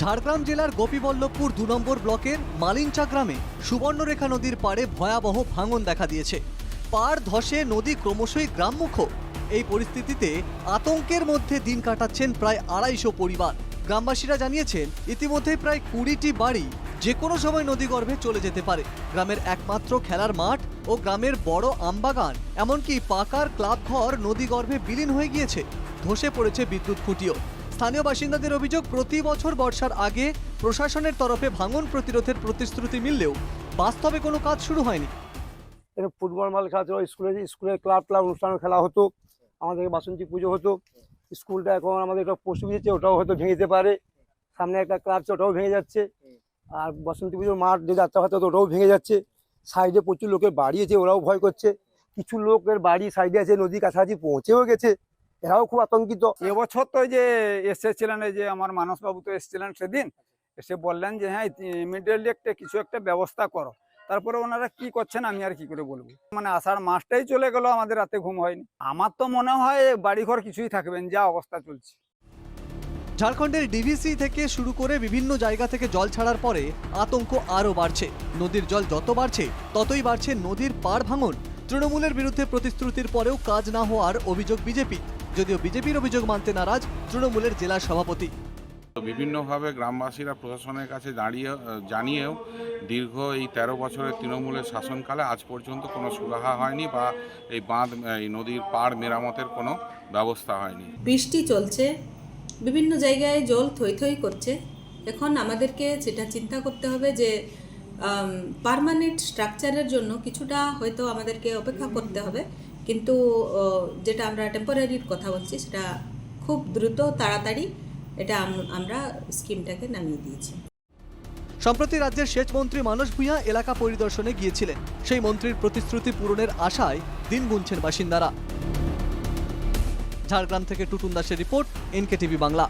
ঝাড়গ্রাম জেলার গোপীবল্লভপুর দু নম্বর ব্লকের মালিঞ্চা গ্রামে সুবর্ণরেখা নদীর পাড়ে ভয়াবহ ভাঙন দেখা দিয়েছে। পাড় ধসে নদী ক্রমশই গ্রামমুখ এই পরিস্থিতিতে আতঙ্কের মধ্যে দিন কাটাচ্ছেন প্রায় আড়াইশো পরিবার। গ্রামবাসীরা জানিয়েছেন ইতিমধ্যে প্রায় কুড়িটি বাড়ি যে কোনো সময় নদীগর্ভে চলে যেতে পারে। গ্রামের একমাত্র খেলার মাঠ ও গ্রামের বড় আমবাগান, এমনকি পাকার ক্লাব ঘর নদীগর্ভে বিলীন হয়ে গিয়েছে। ধসে পড়েছে বিদ্যুৎ খুঁটিও। স্থানীয় বাসিন্দাদের অভিযোগ, প্রতি বছর বর্ষার আগে প্রশাসনের তরফে ভাঙন প্রতিরোধের প্রতিশ্রুতি মিললেও বাস্তবে কোনো কাজ শুরু হয়নি। ফুটবল মাল খেলা ছিল, স্কুলে স্কুলে ক্লাব ক্লাব অনুষ্ঠান খেলা হতো আমাদের বাসন্তী পুজো হতো, স্কুলটা এখন আমাদের একটা পশু দিচ্ছে ওটাও হয়তো ভেঙে যেতে পারে, সামনে একটা ক্লাব আছে, ওটাও ভেঙে যাচ্ছে, আর বসন্তী পুজোর মাঠ যে যাত্রা হতো ওটাও ভেঙে যাচ্ছে, সাইডে প্রচুর লোকের বাড়ি আছে, ওরাও ভয় করছে, কিছু লোকের বাড়ি সাইডে আছে, নদী কাছাকাছি পৌঁছেও গেছে এরাও খুব আতঙ্কিত। এবছর তো যে এসেছিলেন এই যে আমার মানসবাবু তো এসেছিলেন সেদিন এসে বললেন যে হ্যাঁ ইমিডিয়েটলি একটা কিছু একটা ব্যবস্থা করো। তারপরে ওনারা কি করছেন আমি আর কি করে বলব? মানে আষাঢ় মাসটাই চলে গেল আমাদের রাতে ঘুম হয়নি। আমার তো মনে হয় বাড়িঘর কিছুই থাকবেন যা অবস্থা চলছে। ঝাড়খণ্ডের ডিভিসি থেকে শুরু করে বিভিন্ন জায়গা থেকে জল ছাড়ার পরে আতঙ্ক আরও বাড়ছে। নদীর জল যত বাড়ছে ততই বাড়ছে নদীর পাড় ভাঙন। তৃণমূলের বিরুদ্ধে প্রতিশ্রুতির পরেও কাজ না হওয়ার অভিযোগ বিজেপি। যদিও বিজেপির অভিযোগ মানতে নারাজ তৃণমূলের জেলা সভাপতি। তো বিভিন্নভাবে গ্রামবাসীরা প্রশাসনের কাছে দাঁড়িয়ে জানিয়েও দীর্ঘ এই তেরো বছরের তৃণমূলের শাসনকালে আজ পর্যন্ত কোনো সুরাহা হয়নি বা এই বাঁধ এই নদীর পাড় মেরামতের কোনো ব্যবস্থা হয়নি। বৃষ্টি চলছে বিভিন্ন জায়গায় জল থই থই করছে। এখন আমাদেরকে যেটা চিন্তা করতে হবে যে পারমানেন্ট স্ট্রাকচারের জন্য কিছুটা হয়তো আমাদেরকে অপেক্ষা করতে হবে। কিন্তু যেটা আমরা টেম্পোরারির কথা বলছি, সেটা খুব দ্রুত, তাড়াতাড়ি এটা আমরা স্কিমটাকে নামিয়ে দিয়েছি। সম্প্রতি রাজ্যের সেচ মন্ত্রী মানস ভূঁইয়া এলাকা পরিদর্শনে গিয়েছিলেন। সেই মন্ত্রীর প্রতিশ্রুতি পূরণের আশায় দিন গুনছেন বাসিন্দারা। ঝাড়গ্রাম থেকে টুটুন দাসের রিপোর্ট এনকে টিভি বাংলা।